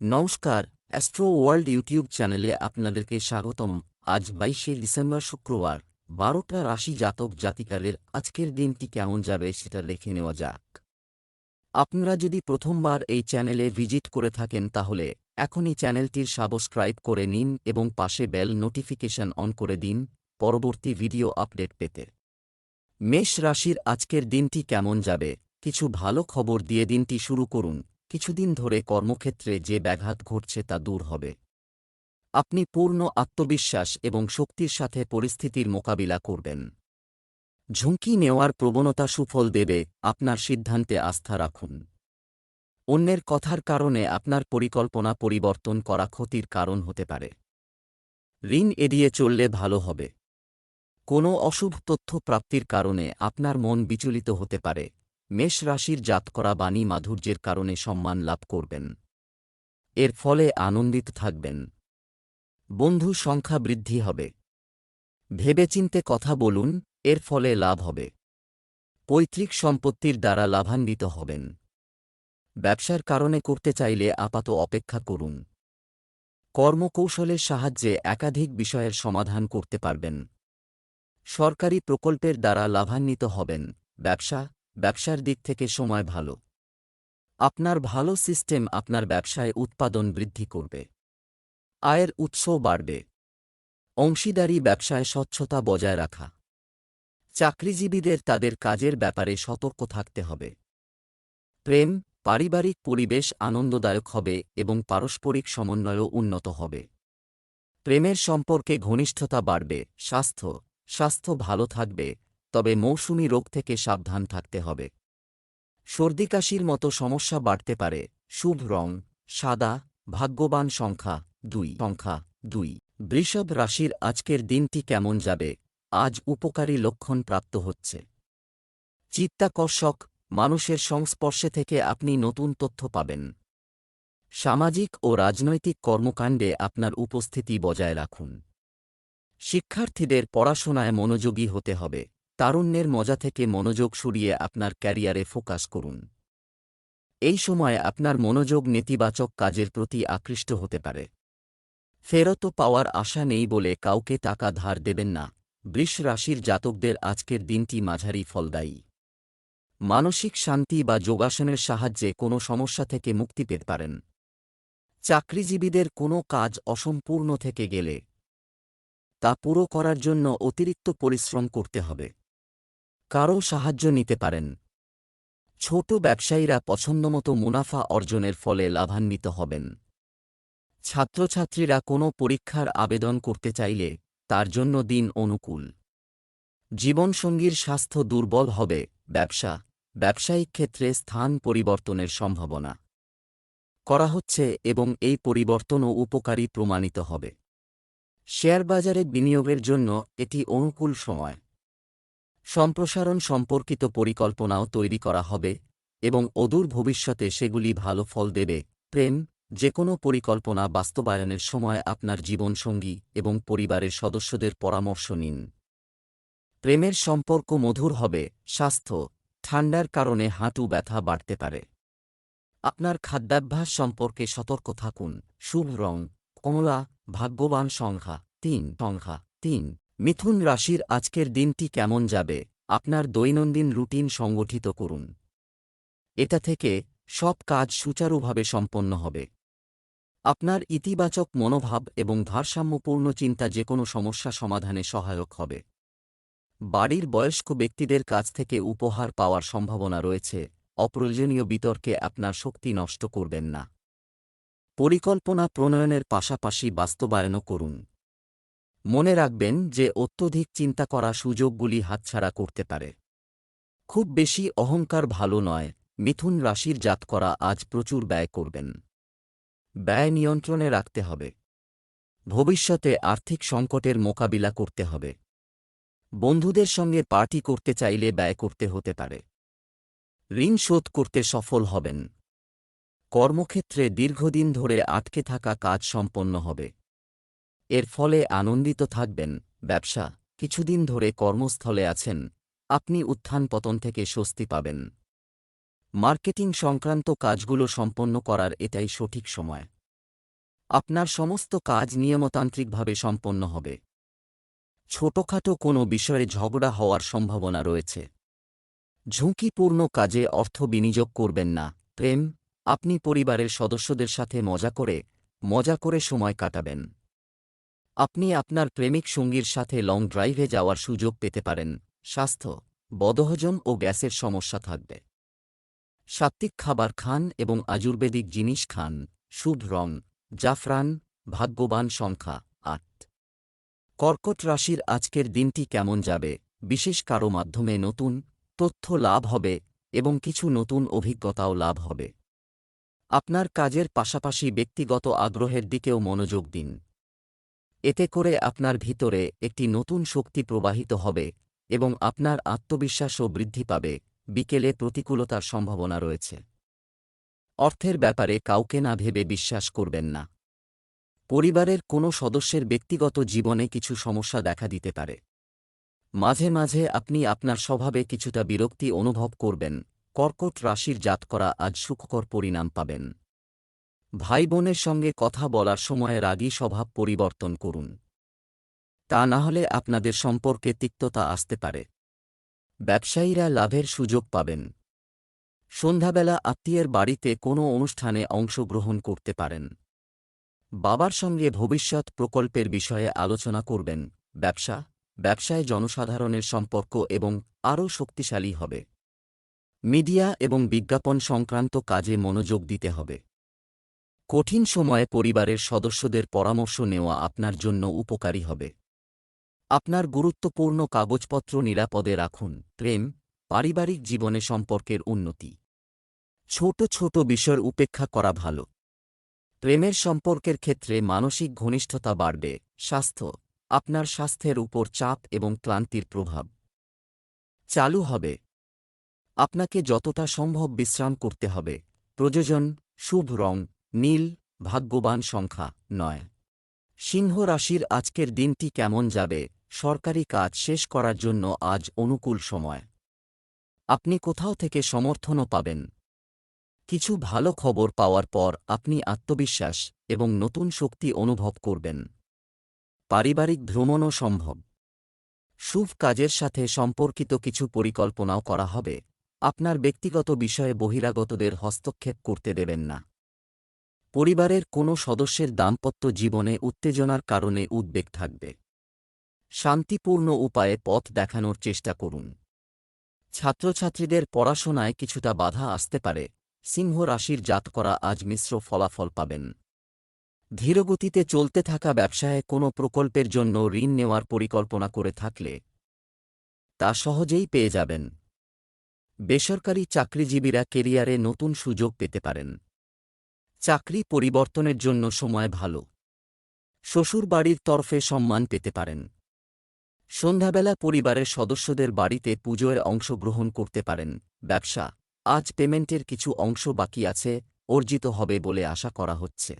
নমস্কার astro world YouTube চ্যানেলে আপনাদেরকে স্বাগতম। আজ বাইশে ডিসেম্বর শুক্রবার, বারোটা রাশি জাতক জাতিকারের আজকের দিনটি কেমন যাবে সেটা দেখে নেওয়া যাক। আপনারা যদি প্রথমবার এই চ্যানেলে ভিজিট করে থাকেন তাহলে এখনই চ্যানেলটির সাবস্ক্রাইব করে নিন এবং পাশে বেল নোটিফিকেশন অন করে দিন, পরবর্তী ভিডিও আপডেট পেতে। মেষ রাশির আজকের দিনটি কেমন যাবে? কিছু ভালো খবর দিয়ে দিনটি শুরু করুন। কিছুদিন ধরে কর্মক্ষেত্রে যে ব্যাঘাত ঘটছে তা দূর হবে। আপনি পূর্ণ আত্মবিশ্বাস এবং শক্তির সাথে পরিস্থিতির মোকাবিলা করবেন। ঝুঁকি নেওয়ার প্রবণতা সুফল দেবে, আপনার সিদ্ধান্তে আস্থা রাখুন। অন্যের কথার কারণে আপনার পরিকল্পনা পরিবর্তন করা ক্ষতির কারণ হতে পারে। ঋণ এড়িয়ে চললে ভালো হবে। কোনো অশুভ তথ্য প্রাপ্তির কারণে আপনার মন বিচলিত হতে পারে। মেষ রাশির জাত করা বাণী মাধুর্যের কারণে সম্মান লাভ করবেন। এর ফলে আনন্দিত থাকবেন। বন্ধু সংখ্যা বৃদ্ধি হবে। ভেবেচিন্তে কথা বলুন, এর ফলে লাভ হবে। পৈতৃক সম্পত্তির দ্বারা লাভান্বিত হবেন। ব্যবসার কারণে করতে চাইলে আপাত অপেক্ষা করুন। কর্মকৌশলের সাহায্যে একাধিক বিষয়ের সমাধান করতে পারবেন। সরকারি প্রকল্পের দ্বারা লাভান্বিত হবেন। ব্যবসা ব্যবসার দিক থেকে সময় ভালো। আপনার ভালো সিস্টেম আপনার ব্যবসায় উৎপাদন বৃদ্ধি করবে। আয়ের উৎস বাড়বে। অংশীদারি ব্যবসায় স্বচ্ছতা বজায় রাখা। চাকরিজীবীদের তাদের কাজের ব্যাপারে সতর্ক থাকতে হবে। প্রেম, পারিবারিক পরিবেশ আনন্দদায়ক হবে এবং পারস্পরিক সমন্বয়ও উন্নত হবে। প্রেমের সম্পর্কে ঘনিষ্ঠতা বাড়বে। স্বাস্থ্য স্বাস্থ্য ভালো থাকবে। তবে মৌসুমি রোগ থেকে সাবধান থাকতে হবে। সর্দিকাশির মতো সমস্যা বাড়তে পারে। শুভ রং, সাদা, ভাগ্যবান সংখ্যা দুই সংখ্যা দুই। বৃষভ রাশির আজকের দিনটি কেমন যাবে? আজ উপকারী লক্ষণ প্রাপ্ত হচ্ছে। চিত্তাকর্ষক, মানুষের সংস্পর্শে থেকে আপনি নতুন তথ্য পাবেন। সামাজিক ও রাজনৈতিক কর্মকাণ্ডে আপনার উপস্থিতি বজায় রাখুন। শিক্ষার্থীদের পড়াশোনায় মনোযোগী হতে হবে। তারুণ্যের মজা থেকে মনোযোগ সরিয়ে আপনার ক্যারিয়ারে ফোকাস করুন। এই সময় আপনার মনোযোগ নেতিবাচক কাজের প্রতি আকৃষ্ট হতে পারে। ফেরত পাওয়ার আশা নেই বলে কাউকে টাকা ধার দেবেন না। বৃষ রাশির জাতকদের আজকের দিনটি মাঝারি ফলদায়ী। মানসিক শান্তি বা যোগাসনের সাহায্যে কোনো সমস্যা থেকে মুক্তি পেতে পারেন। চাকরিজীবীদের কোনো কাজ অসম্পূর্ণ থেকে গেলে তা পুরো করার জন্য অতিরিক্ত পরিশ্রম করতে হবে। কারও সাহায্য নিতে পারেন। ছোট ব্যবসায়ীরা পছন্দমতো মুনাফা অর্জনের ফলে লাভান্বিত হবেন। ছাত্রছাত্রীরা কোনো পরীক্ষার আবেদন করতে চাইলে তার জন্য দিন অনুকূল। জীবনসঙ্গীর স্বাস্থ্য দুর্বল হবে, ব্যবসা, ব্যবসায়িক ক্ষেত্রে স্থান পরিবর্তনের সম্ভাবনা করা হচ্ছে এবং এই পরিবর্তনও উপকারী প্রমাণিত হবে। শেয়ার বাজারে বিনিয়োগের জন্য এটি অনুকূল সময়। সম্প্রসারণ সম্পর্কিত পরিকল্পনাও তৈরি করা হবে এবং অদূর ভবিষ্যতে সেগুলি ভালো ফল দেবে। প্রেম যে কোনো পরিকল্পনা বাস্তবায়নের সময় আপনার জীবনসঙ্গী এবং পরিবারের সদস্যদের পরামর্শ নিন। প্রেমের সম্পর্ক মধুর হবে, স্বাস্থ্য, ঠান্ডার কারণে হাঁটু ব্যথা বাড়তে পারে। আপনার খাদ্যাভ্যাস সম্পর্কে সতর্ক থাকুন। শুভ রং, কমলা, ভাগ্যবান সংখ্যা, তিন সংখ্যা, তিন। মিথুন রাশির আজকের দিনটি কেমন যাবে? আপনার দৈনন্দিন রুটিন সংগঠিত করুন। এটা থেকে সব কাজ সুচারুভাবে সম্পন্ন হবে। আপনার ইতিবাচক মনোভাব এবং ভারসাম্যপূর্ণ চিন্তা যে কোনো সমস্যা সমাধানে সহায়ক হবে। বাড়ির বয়স্ক ব্যক্তিদের কাছ থেকে উপহার পাওয়ার সম্ভাবনা রয়েছে, অপ্রয়োজনীয় বিতর্কে আপনার শক্তি নষ্ট করবেন না। পরিকল্পনা প্রণয়নের পাশাপাশি বাস্তবায়নও করুন। মনে রাখবেন যে অত্যধিক চিন্তা করা সুযোগগুলি হাতছাড়া করতে পারে। খুব বেশি অহংকার ভালো নয়, মিথুন রাশির জাত করা আজ প্রচুর ব্যয় করবেন। ব্যয় নিয়ন্ত্রণে রাখতে হবে। ভবিষ্যতে আর্থিক সংকটের মোকাবিলা করতে হবে। বন্ধুদের সঙ্গে পার্টি করতে চাইলে ব্যয় করতে হতে পারে। ঋণ শোধ করতে সফল হবেন। কর্মক্ষেত্রে দীর্ঘদিন ধরে আটকে থাকা কাজ সম্পন্ন হবে। এর ফলে আনন্দিত থাকবেন, ব্যবসা কিছুদিন ধরে কর্মস্থলে আছেন, আপনি উত্থান পতন থেকে স্বস্তি পাবেন। মার্কেটিং সংক্রান্ত কাজগুলো সম্পন্ন করার এটাই সঠিক সময়। আপনার সমস্ত কাজ নিয়মতান্ত্রিকভাবে সম্পন্ন হবে। ছোটখাটো কোনো বিষয়ে ঝগড়া হওয়ার সম্ভাবনা রয়েছে। ঝুঁকিপূর্ণ কাজে অর্থ বিনিয়োগ করবেন না, প্রেম, আপনি পরিবারের সদস্যদের সাথে মজা করে মজা করে সময় কাটাবেন। আপনি আপনার প্রেমিক সঙ্গীর সাথে লং ড্রাইভে যাওয়ার সুযোগ পেতে পারেন। স্বাস্থ্য, বদহজম ও গ্যাসের সমস্যা থাকবে। সাত্ত্বিক খাবার খান এবং আয়ুর্বেদিক জিনিস খান। শুভ রং, জাফরান, ভাগ্যবান সংখ্যা, আট। কর্কট রাশির আজকের দিনটি কেমন যাবে? বিশেষ কারও মাধ্যমে নতুন তথ্য লাভ হবে এবং কিছু নতুন অভিজ্ঞতাও লাভ হবে। আপনার কাজের পাশাপাশি ব্যক্তিগত আগ্রহের দিকেও মনোযোগ দিন। এতে করে আপনার ভিতরে একটি নতুন শক্তি প্রবাহিত হবে এবং আপনার আত্মবিশ্বাসও বৃদ্ধি পাবে। বিকেলে প্রতিকূলতার সম্ভাবনা রয়েছে। অর্থের ব্যাপারে কাউকে না ভেবে বিশ্বাস করবেন না। পরিবারের কোনো সদস্যের ব্যক্তিগত জীবনে কিছু সমস্যা দেখা দিতে পারে। মাঝে মাঝে আপনি আপনার স্বভাবে কিছুটা বিরক্তি অনুভব করবেন। কর্কট রাশির জাত করা আজ সুখকর পরিণাম পাবেন। ভাই বোনের সঙ্গে কথা বলার সময় রাগী স্বভাব পরিবর্তন করুন। তা না হলে আপনাদের সম্পর্কে তিক্ততা আসতে পারে। ব্যবসায়ীরা লাভের সুযোগ পাবেন। সন্ধ্যাবেলা আত্মীয়ের বাড়িতে কোনো অনুষ্ঠানে অংশগ্রহণ করতে পারেন। বাবার সঙ্গে ভবিষ্যৎ প্রকল্পের বিষয়ে আলোচনা করবেন। ব্যবসা, ব্যবসায় জনসাধারণের সম্পর্ক এবং আরও শক্তিশালী হবে। মিডিয়া এবং বিজ্ঞাপন সংক্রান্ত কাজে মনোযোগ দিতে হবে। কঠিন সময়ে পরিবারের সদস্যদের পরামর্শ নেওয়া আপনার জন্য উপকারী হবে। আপনার গুরুত্বপূর্ণ কাগজপত্র নিরাপদে রাখুন। প্রেম, পারিবারিক জীবনে সম্পর্কের উন্নতি। ছোট ছোট বিষয়ের উপেক্ষা করা ভালো। প্রেমের সম্পর্কের ক্ষেত্রে মানসিক ঘনিষ্ঠতা বাড়বে। স্বাস্থ্য, আপনার স্বাস্থ্যের উপর চাপ এবং ক্লান্তির প্রভাব। চালু হবে। আপনাকে যতটা সম্ভব বিশ্রাম করতে হবে। প্রযোজন, শুভ রং নীল, ভাগ্যবান সংখ্যা, নয়। সিংহ রাশির আজকের দিনটি কেমন যাবে? সরকারি কাজ শেষ করার জন্য আজ অনুকূল সময়। আপনি কোথাও থেকে সমর্থনও পাবেন। কিছু ভালো খবর পাওয়ার পর আপনি আত্মবিশ্বাস এবং নতুন শক্তি অনুভব করবেন। পারিবারিক ভ্রমণও সম্ভব। শুভ কাজের সাথে সম্পর্কিত কিছু পরিকল্পনাও করা হবে। আপনার ব্যক্তিগত বিষয়ে বহিরাগতদের হস্তক্ষেপ করতে দেবেন না। পরিবারের কোনো সদস্যের দাম্পত্য জীবনে উত্তেজনার কারণে উদ্বেগ থাকবে। শান্তিপূর্ণ উপায়ে পথ দেখানোর চেষ্টা করুন। ছাত্রছাত্রীদের পড়াশোনায় কিছুটা বাধা আসতে পারে, সিংহ রাশির জাত করা আজ মিশ্র ফলাফল পাবেন। ধীরগতিতে চলতে থাকা ব্যবসায় কোনো প্রকল্পের জন্য ঋণ নেওয়ার পরিকল্পনা করে থাকলে তা সহজেই পেয়ে যাবেন। বেসরকারি চাকরিজীবীরা কেরিয়ারে নতুন সুযোগ পেতে পারেন। চাকরি পরিবর্তনের জন্য সময় ভালো। শ্বশুরবাড়ির তরফে সম্মান পেতে পারেন। সন্ধ্যাবেলা পরিবারের সদস্যদের বাড়িতে পুজোয় অংশগ্রহণ করতে পারেন। ব্যবসা। আজ পেমেন্টের কিছু অংশ বাকি আছে, অর্জিত হবে বলে আশা করা হচ্ছে।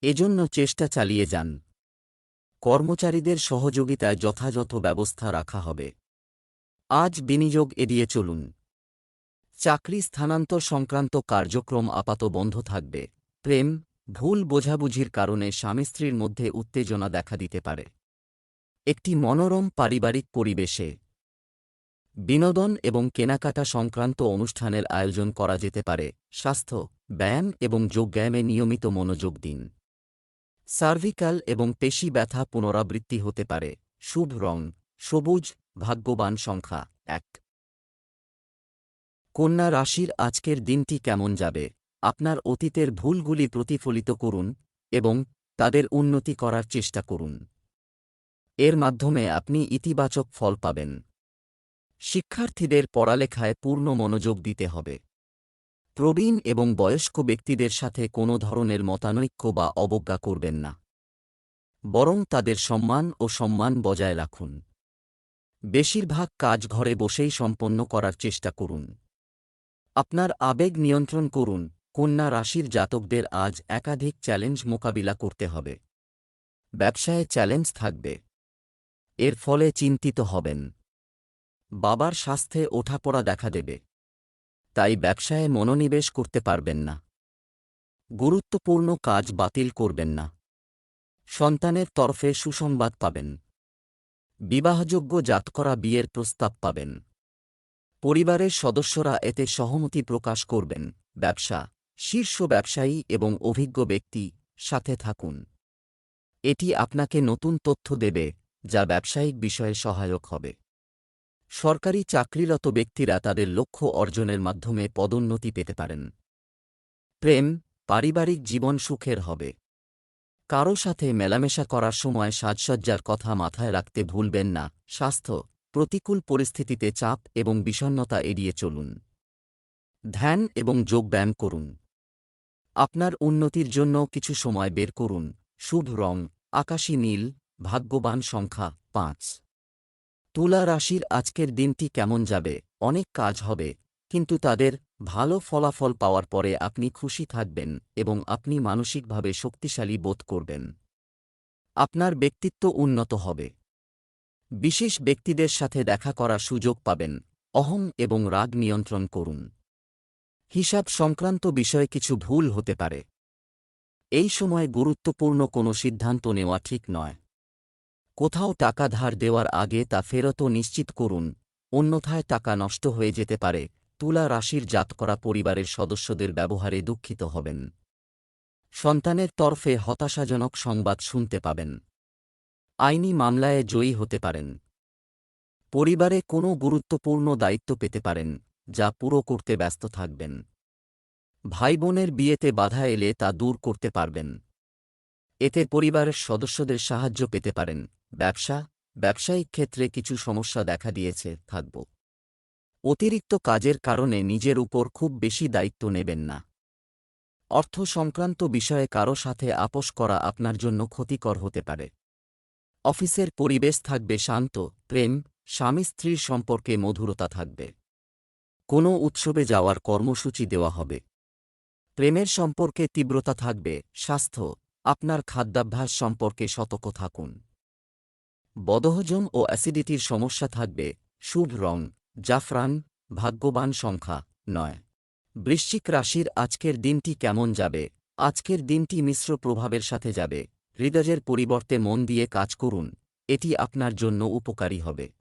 এজন্য চেষ্টা চালিয়ে যান। কর্মচারীদের সহযোগিতায় যথাযথ ব্যবস্থা রাখা হবে। আজ বিনিয়োগ এড়িয়ে চলুন। চাকরি স্থানান্তর সংক্রান্ত কার্যক্রম আপাত বন্ধ থাকবে। প্রেম, ভুল বোঝাবুঝির কারণে স্বামী স্ত্রীর মধ্যে উত্তেজনা দেখা দিতে পারে। একটি মনোরম পারিবারিক পরিবেশে বিনোদন এবং কেনাকাটা সংক্রান্ত অনুষ্ঠানের আয়োজন করা যেতে পারে। স্বাস্থ্য, ব্যায়াম এবং যোগব্যায়ামে নিয়মিত মনোযোগ দিন। সার্ভিকাল এবং পেশি ব্যথা পুনরাবৃত্তি হতে পারে। শুভ রং, সবুজ, ভাগ্যবান সংখ্যা এক। কন্যা রাশির আজকের দিনটি কেমন যাবে? আপনার অতীতের ভুলগুলি প্রতিফলিত করুন এবং তাদের উন্নতি করার চেষ্টা করুন। এর মাধ্যমে আপনি ইতিবাচক ফল পাবেন। শিক্ষার্থীদের পড়ালেখায় পূর্ণ মনোযোগ দিতে হবে। প্রবীণ এবং বয়স্ক ব্যক্তিদের সাথে কোনো ধরনের মতানৈক্য বা অবজ্ঞা করবেন না। বরং তাদের সম্মান ও সম্মান বজায় রাখুন। বেশিরভাগ কাজ ঘরে বসেই সম্পন্ন করার চেষ্টা করুন। আপনার আবেগ নিয়ন্ত্রণ করুন। কন্যা রাশির জাতকদের আজ একাধিক চ্যালেঞ্জ মোকাবিলা করতে হবে। ব্যবসায় চ্যালেঞ্জ থাকবে। এর ফলে চিন্তিত হবেন। বাবার স্বাস্থ্যে ওঠাপড়া দেখা দেবে। তাই ব্যবসায় মনোনিবেশ করতে পারবেন না। গুরুত্বপূর্ণ কাজ বাতিল করবেন না। সন্তানের তরফে সুসংবাদ পাবেন। বিবাহযোগ্য জাতকরা বিয়ের প্রস্তাব পাবেন। পরিবারের সদস্যরা এতে সহমতি প্রকাশ করবেন। ব্যবসা, শীর্ষ ব্যবসায়ী এবং অভিজ্ঞ ব্যক্তি সাথে থাকুন। এটি আপনাকে নতুন তথ্য দেবে, যা ব্যবসায়িক বিষয়ে সহায়ক হবে। সরকারি চাকরিরত ব্যক্তিরা তাদের লক্ষ্য অর্জনের মাধ্যমে পদোন্নতি পেতে পারেন। প্রেম, পারিবারিক জীবন সুখের হবে। কারও সাথে মেলামেশা করার সময় সাজসজ্জার কথা মাথায় রাখতে ভুলবেন না। স্বাস্থ্য প্রতিকূল পরিস্থিতিতে চাপ এবং বিষণ্নতা এড়িয়ে চলুন। ধ্যান এবং যোগব্যায়াম করুন। আপনার উন্নতির জন্য কিছু সময় বের করুন। শুভ রং, আকাশী নীল, ভাগ্যবান সংখ্যা পাঁচ। তুলা রাশির আজকের দিনটি কেমন যাবে? অনেক কাজ হবে, কিন্তু তাদের ভালো ফলাফল পাওয়ার পরে আপনি খুশি থাকবেন এবং আপনি মানসিকভাবে শক্তিশালী বোধ করবেন। আপনার ব্যক্তিত্ব উন্নত হবে। বিশেষ ব্যক্তিদের সাথে দেখা করার সুযোগ পাবেন। অহং এবং রাগ নিয়ন্ত্রণ করুন। হিসাব সংক্রান্ত বিষয়ে কিছু ভুল হতে পারে। এই সময় গুরুত্বপূর্ণ কোনো সিদ্ধান্ত নেওয়া ঠিক নয়। কোথাও টাকা ধার দেওয়ার আগে তা ফেরতও নিশ্চিত করুন। অন্যথায় টাকা নষ্ট হয়ে যেতে পারে। তুলা রাশির জাত করা পরিবারের সদস্যদের ব্যবহারে দুঃখিত হবেন। সন্তানের তরফে হতাশাজনক সংবাদ শুনতে পাবেন। আইনি মামলায় জয়ী হতে পারেন। পরিবারে কোনো গুরুত্বপূর্ণ দায়িত্ব পেতে পারেন, যা পুরো করতে ব্যস্ত থাকবেন। ভাই বোনের বিয়েতে বাধা এলে তা দূর করতে পারবেন। এতে পরিবারের সদস্যদের সাহায্য পেতে পারেন। ব্যবসা, ব্যবসায়িক ক্ষেত্রে কিছু সমস্যা দেখা দিয়েছে থাকব। অতিরিক্ত কাজের কারণে নিজের উপর খুব বেশি দায়িত্ব নেবেন না। অর্থ সংক্রান্ত বিষয়ে কারও সাথে আপোষ করা আপনার জন্য ক্ষতিকর হতে পারে। অফিসের পরিবেশ থাকবে শান্ত, প্রেম, স্বামী স্ত্রীর সম্পর্কে মধুরতা থাকবে। কোনো উৎসবে যাওয়ার কর্মসূচি দেওয়া হবে। প্রেমের সম্পর্কে তীব্রতা থাকবে, স্বাস্থ্য, আপনার খাদ্যাভ্যাস সম্পর্কে সতর্ক থাকুন। বদহজম ও অ্যাসিডিটির সমস্যা থাকবে, শুভ রং, জাফরান, ভাগ্যবান সংখ্যা, নয়। বৃশ্চিক রাশির আজকের দিনটি কেমন যাবে? আজকের দিনটি মিশ্র প্রভাবের সাথে যাবে। হৃদয়ের পরিবর্তে মন দিয়ে কাজ করুন, এটি আপনার জন্য উপকারী হবে।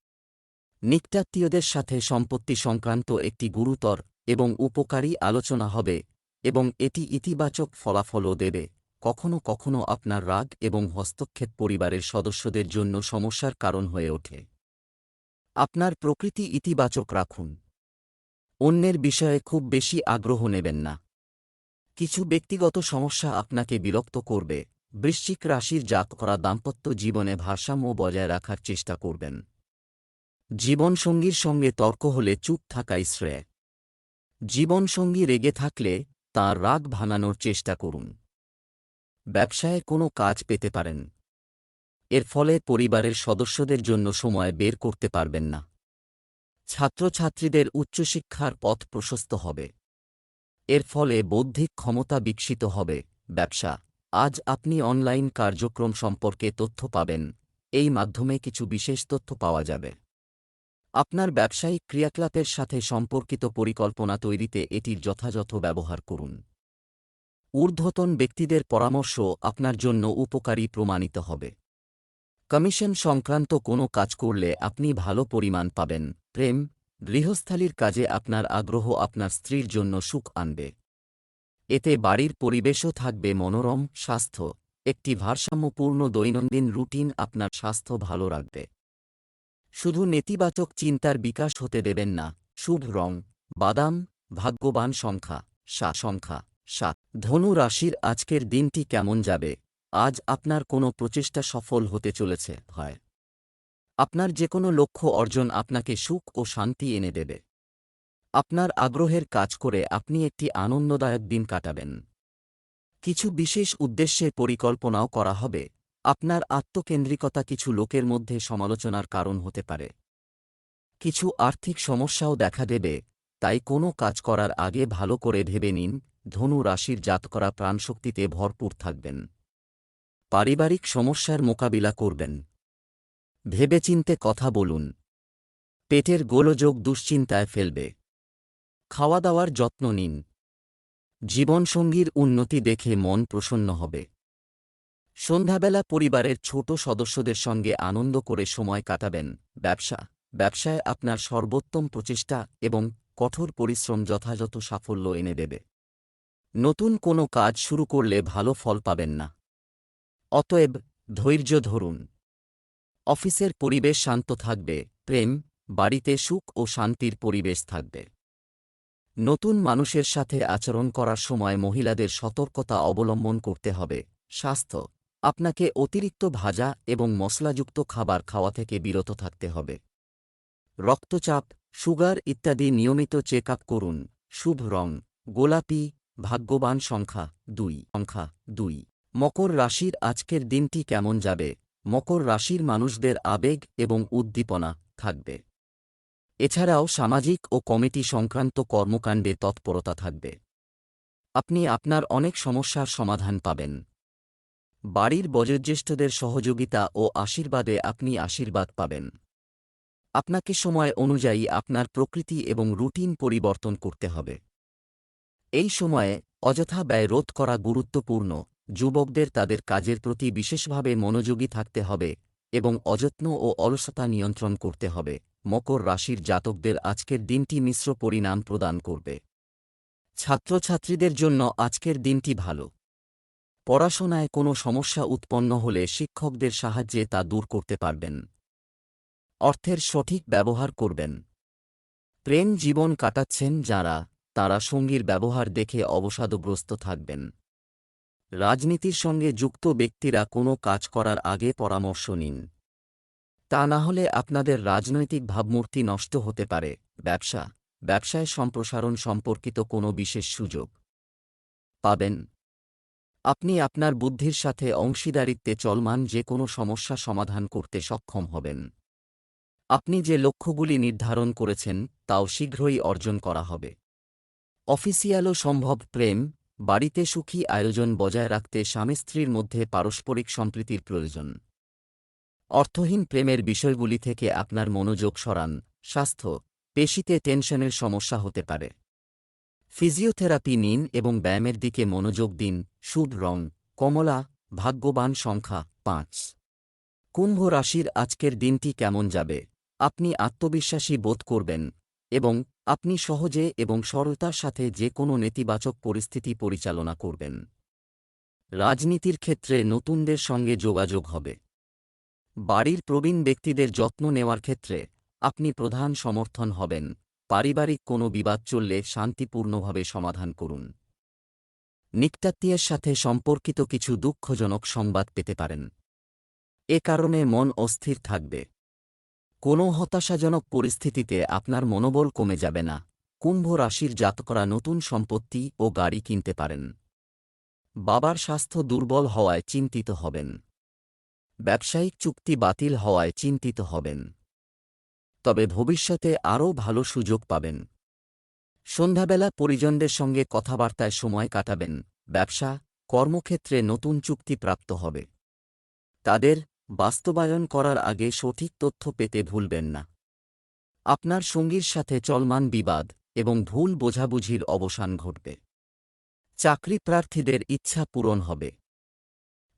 নিকটাত্মীয়দের সাথে সম্পত্তি সংক্রান্ত একটি গুরুতর এবং উপকারী আলোচনা হবে এবং এটি ইতিবাচক ফলাফলও দেবে। কখনো কখনো আপনার রাগ এবং হস্তক্ষেপ পরিবারের সদস্যদের জন্য সমস্যার কারণ হয়ে ওঠে। আপনার প্রকৃতি ইতিবাচক রাখুন। অন্যের বিষয়ে খুব বেশি আগ্রহ নেবেন না। কিছু ব্যক্তিগত সমস্যা আপনাকে বিরক্ত করবে। বৃশ্চিক রাশির জাত করা দাম্পত্য জীবনে ভারসাম্য বজায় রাখার চেষ্টা করবেন। জীবনসঙ্গীর সঙ্গে তর্ক হলে চুপ থাকাই শ্রেয়। জীবনসঙ্গী রেগে থাকলে তাঁর রাগ ভাঙানোর চেষ্টা করুন। ব্যবসায় কোনো কাজ পেতে পারেন। এর ফলে পরিবারের সদস্যদের জন্য সময় বের করতে পারবেন না। ছাত্রছাত্রীদের উচ্চশিক্ষার পথ প্রশস্ত হবে। এর ফলে বৌদ্ধিক ক্ষমতা বিকশিত হবে ব্যবসা। আজ আপনি অনলাইন কার্যক্রম সম্পর্কে তথ্য পাবেন। এই মাধ্যমে কিছু বিশেষ তথ্য পাওয়া যাবে। আপনার ব্যবসায়িক ক্রিয়াকলাপের সাথে সম্পর্কিত পরিকল্পনা তৈরিতে এটির যথাযথ ব্যবহার করুন। ঊর্ধ্বতন ব্যক্তিদের পরামর্শ আপনার জন্য উপকারী প্রমাণিত হবে। কমিশন সংক্রান্ত কোনো কাজ করলে আপনি ভালো পরিমাণ পাবেন। প্রেম, গৃহস্থালির কাজে আপনার আগ্রহ আপনার স্ত্রীর জন্য সুখ আনবে। এতে বাড়ির পরিবেশও থাকবে মনোরম, স্বাস্থ্য, একটি ভারসাম্যপূর্ণ দৈনন্দিন রুটিন আপনার স্বাস্থ্য ভালো রাখবে। শুধু নেতিবাচক চিন্তার বিকাশ হতে দেবেন না, শুভ রং, বাদাম, ভাগ্যবান সংখ্যা, সা, সংখ্যা সাত ধনু রাশির আজকের দিনটি কেমন যাবে? আজ আপনার কোনো প্রচেষ্টা সফল হতে চলেছে, হয়। আপনার যে কোনো লক্ষ্য অর্জন আপনাকে সুখ ও শান্তি এনে দেবে। আপনার আগ্রহের কাজ করে আপনি একটি আনন্দদায়ক দিন কাটাবেন। কিছু বিশেষ উদ্দেশ্যে পরিকল্পনাও করা হবে। আপনার আত্মকেন্দ্রিকতা কিছু লোকের মধ্যে সমালোচনার কারণ হতে পারে। কিছু আর্থিক সমস্যাও দেখা দেবে, তাই কোনো কাজ করার আগে ভালো করে ভেবে নিন, ধনু রাশির জাত করা প্রাণশক্তিতে ভরপুর থাকবেন। পারিবারিক সমস্যার মোকাবিলা করবেন। ভেবেচিন্তে কথা বলুন। পেটের গোলযোগ দুশ্চিন্তায় ফেলবে। খাওয়া দাওয়ার যত্ন নিন। জীবনসঙ্গীর উন্নতি দেখে মন প্রসন্ন হবে। সন্ধ্যাবেলা পরিবারের ছোট সদস্যদের সঙ্গে আনন্দ করে সময় কাটাবেন ব্যবসা। ব্যবসায় আপনার সর্বোত্তম প্রচেষ্টা এবং কঠোর পরিশ্রম যথাযথ সাফল্য এনে দেবে। নতুন কোনো কাজ শুরু করলে ভালো ফল পাবেন না। অতএব ধৈর্য ধরুন। অফিসের পরিবেশ শান্ত থাকবে, প্রেম, বাড়িতে সুখ ও শান্তির পরিবেশ থাকবে। নতুন মানুষের সাথে আচরণ করার সময় মহিলাদের সতর্কতা অবলম্বন করতে হবে। স্বাস্থ্য। আপনাকে অতিরিক্ত ভাজা এবং মশলাযুক্ত খাবার খাওয়া থেকে বিরত থাকতে হবে। রক্তচাপ, সুগার ইত্যাদি নিয়মিত চেক আপ করুন। শুভ রং। গোলাপি। ভাগ্যবান সংখ্যা দুই। সংখ্যা দুই। মকর রাশির আজকের দিনটি কেমন যাবে? মকর রাশির মানুষদের আবেগ এবং উদ্দীপনা থাকবে। এছাড়াও সামাজিক ও কমিটি সংক্রান্ত কর্মকাণ্ডে তৎপরতা থাকবে। আপনি আপনার অনেক সমস্যার সমাধান পাবেন। বাড়ির বয়োজ্যেষ্ঠদের সহযোগিতা ও আশীর্বাদে আপনি আশীর্বাদ পাবেন। আপনাকে সময় অনুযায়ী আপনার প্রকৃতি এবং রুটিন পরিবর্তন করতে হবে। এই সময়ে অযথা ব্যয় রোধ করা গুরুত্বপূর্ণ, যুবকদের তাদের কাজের প্রতি বিশেষভাবে মনোযোগী থাকতে হবে এবং অযত্ন ও অলসতা নিয়ন্ত্রণ করতে হবে। মকর রাশির জাতকদের আজকের দিনটি মিশ্র পরিণাম প্রদান করবে। ছাত্রছাত্রীদের জন্য আজকের দিনটি ভালো। পড়াশোনায় কোনো সমস্যা উৎপন্ন হলে শিক্ষকদের সাহায্যে তা দূর করতে পারবেন। অর্থের সঠিক ব্যবহার করবেন। প্রেম জীবন কাটাচ্ছেন যারা, তারা সঙ্গীর ব্যবহার দেখে অবসাদগ্রস্ত থাকবেন। রাজনীতির সঙ্গে যুক্ত ব্যক্তিরা কোনো কাজ করার আগে পরামর্শ নিন। তা না হলে আপনাদের রাজনৈতিক ভাবমূর্তি নষ্ট হতে পারে। ব্যবসা। ব্যবসায় সম্প্রসারণ সম্পর্কিত কোনো বিশেষ সুযোগ পাবেন। আপনি আপনার বুদ্ধির সাথে অংশীদারিত্বে চলমান যে কোনো সমস্যা সমাধান করতে সক্ষম হবেন। আপনি যে লক্ষ্যগুলি নির্ধারণ করেছেন, তাও শীঘ্রই অর্জন করা হবে। অফিসিয়ালও সম্ভব প্রেম, বাড়িতে সুখী আয়োজন বজায় রাখতে স্বামী স্ত্রীর মধ্যে পারস্পরিক সম্প্রীতির প্রয়োজন। অর্থহীন প্রেমের বিষয়গুলি থেকে আপনার মনোযোগ সরান। স্বাস্থ্য, পেশিতে টেনশনের সমস্যা হতে পারে। ফিজিওথেরাপি নিন এবং ব্যায়ামের দিকে মনোযোগ দিন। শুভ রং, কমলা, ভাগ্যবান সংখ্যা পাঁচ। কুম্ভ রাশির আজকের দিনটি কেমন যাবে? আপনি আত্মবিশ্বাসী বোধ করবেন এবং আপনি সহজে এবং সরলতার সাথে যে কোনো নেতিবাচক পরিস্থিতি পরিচালনা করবেন। রাজনীতির ক্ষেত্রে নতুনদের সঙ্গে যোগাযোগ হবে। বাড়ির প্রবীণ ব্যক্তিদের যত্ন নেওয়ার ক্ষেত্রে আপনি প্রধান সমর্থন হবেন। পারিবারিক কোনো বিবাদ চললে শান্তিপূর্ণভাবে সমাধান করুন। নিকটাত্মীয়ের সাথে সম্পর্কিত কিছু দুঃখজনক সংবাদ পেতে পারেন। এ কারণে মন অস্থির থাকবে। কোনো হতাশাজনক পরিস্থিতিতে আপনার মনোবল কমে যাবে না। কুম্ভ রাশির জাতকরা নতুন সম্পত্তি ও গাড়ি কিনতে পারেন। বাবার স্বাস্থ্য দুর্বল হওয়ায় চিন্তিত হবেন। ব্যবসায়িক চুক্তি বাতিল হওয়ায় চিন্তিত হবেন। তবে ভবিষ্যতে আরও ভালো সুযোগ পাবেন। সন্ধ্যাবেলা পরিজনদের সঙ্গে কথাবার্তায় সময় কাটাবেন। ব্যবসা, কর্মক্ষেত্রে নতুন চুক্তি প্রাপ্ত হবে। তাদের বাস্তবায়ন করার আগে সঠিক তথ্য পেতে ভুলবেন না। আপনার সঙ্গীর সাথে চলমান বিবাদ এবং ভুল বোঝাবুঝির অবসান ঘটবে। চাকরি প্রার্থীদের ইচ্ছা পূরণ হবে।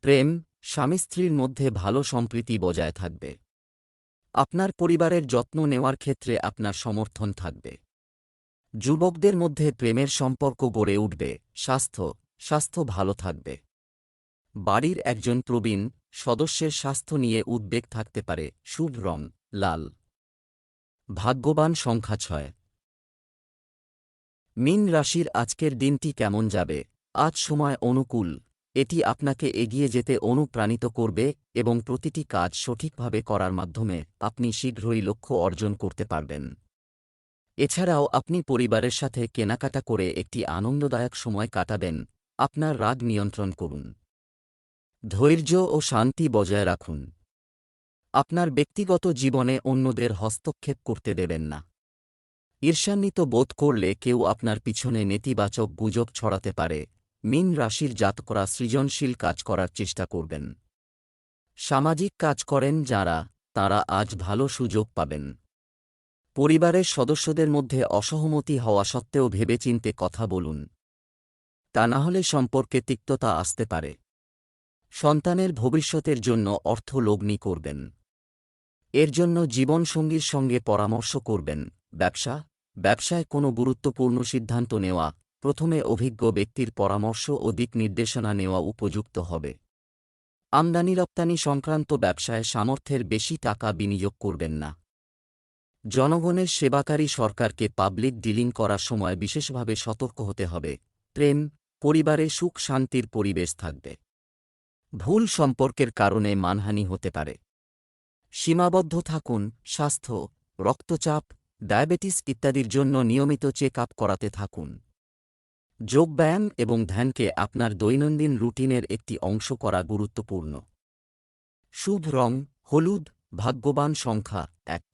প্রেম স্বামী স্ত্রীর মধ্যে ভালো সম্প্রীতি বজায় থাকবে। আপনার পরিবারের যত্ন নেওয়ার ক্ষেত্রে আপনার সমর্থন থাকবে। যুবকদের মধ্যে প্রেমের সম্পর্ক গড়ে উঠবে, স্বাস্থ্য স্বাস্থ্য ভালো থাকবে। বাড়ির একজন প্রবীণ সদস্যের স্বাস্থ্য নিয়ে উদ্বেগ থাকতে পারে, শুভ রং, লাল। ভাগ্যবান সংখ্যা ছয়। মিন রাশির আজকের দিনটি কেমন যাবে? আজ সময় অনুকূল। এটি আপনাকে এগিয়ে যেতে অনুপ্রাণিত করবে এবং প্রতিটি কাজ সঠিকভাবে করার মাধ্যমে আপনি শীঘ্রই লক্ষ্য অর্জন করতে পারবেন। এছাড়াও আপনি পরিবারের সাথে কেনাকাটা করে একটি আনন্দদায়ক সময় কাটাবেন। আপনার রাগ নিয়ন্ত্রণ করুন। ধৈর্য ও শান্তি বজায় রাখুন। আপনার ব্যক্তিগত জীবনে অন্যদের হস্তক্ষেপ করতে দেবেন না। ঈর্ষান্বিত বোধ করলে কেউ আপনার পিছনে নেতিবাচক গুজব ছড়াতে পারে। মিন রাশির জাতকরা সৃজনশীল কাজ করার চেষ্টা করবেন। সামাজিক কাজ করেন যারা, তারা আজ ভালো সুযোগ পাবেন। পরিবারের সদস্যদের মধ্যে অসহমতি হওয়া সত্ত্বেও ভেবেচিন্তে কথা বলুন। তা না হলে সম্পর্কে তিক্ততা আসতে পারে। সন্তানের ভবিষ্যতের জন্য অর্থ লগ্নি করবেন। এর জন্য জীবনসঙ্গীর সঙ্গে পরামর্শ করবেন। ব্যবসা, ব্যবসায় কোনো গুরুত্বপূর্ণ সিদ্ধান্ত নেওয়া প্রথমে অভিজ্ঞ ব্যক্তির পরামর্শ ও দিক নির্দেশনা নেওয়া উপযুক্ত হবে। আমদানি রপ্তানি সংক্রান্ত ব্যবসায় সামর্থ্যের বেশি টাকা বিনিয়োগ করবেন না। জনগণের সেবাকারী সরকারকে পাবলিক ডিলিং করার সময় বিশেষভাবে সতর্ক হতে হবে। প্রেম, পরিবারে সুখ, শান্তির পরিবেশ থাকবে। ভুল সম্পর্কের কারণে মানহানি হতে পারে। সীমাবদ্ধ থাকুন, স্বাস্থ্য, রক্তচাপ, ডায়াবেটিস ইত্যাদির জন্য নিয়মিত চেক আপ করাতে থাকুন। যোগব্যায়াম এবং ধ্যানকে আপনার দৈনন্দিন রুটিনের একটি অংশ করা গুরুত্বপূর্ণ। শুভ রং, হলুদ, ভাগ্যবান সংখ্যা, এক।